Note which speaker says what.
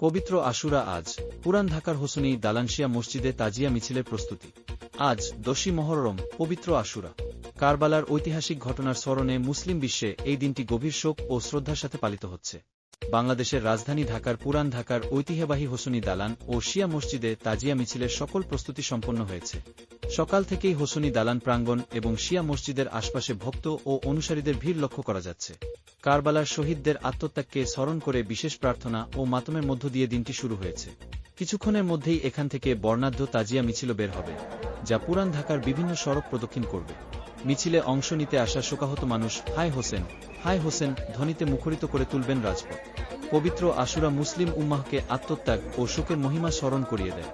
Speaker 1: পবিত্র আশুরা আজ, পুরান ঢাকার হোসনি দালানশিয়া মসজিদে তাজিয়া মিছিলের প্রস্তুতি। আজ দশী মহরম, পবিত্র আশুরা। কারবালার ঐতিহাসিক ঘটনার স্মরণে মুসলিম বিশ্বে এই দিনটি গভীর শোক ও শ্রদ্ধার সাথে পালিত হচ্ছে। বাংলাদেশের রাজধানী ঢাকার পুরান ঢাকার ঐতিহ্যবাহী হোসনি দালান ও শিয়া মসজিদে তাজিয়া মিছিলের সকল প্রস্তুতি সম্পন্ন হয়েছে। সকাল থেকেই হোসনি দালান প্রাঙ্গণ এবং শিয়া মসজিদের আশপাশে ভক্ত ও অনুসারীদের ভিড় লক্ষ্য করা যাচ্ছে। কারবালার শহীদদের আত্মত্যাগকে স্মরণ করে বিশেষ প্রার্থনা ও মাতমের মধ্য দিয়ে দিনটি শুরু হয়েছে। কিছুক্ষণের মধ্যেই এখান থেকে বর্ণাঢ্য তাজিয়া মিছিল বের হবে, যা পুরান ঢাকার বিভিন্ন সড়ক প্রদক্ষিণ করবে। মিছিলে অংশ নিতে আসা শোকাহত মানুষ, হাই হোসেন হাই হোসেন ধ্বনিতে মুখরিত করে তুলবেন রাজপথ। পবিত্র আশুরা মুসলিম উম্মাহকে আত্মত্যাগ ও শোকের মহিমা স্মরণ করিয়ে দেয়।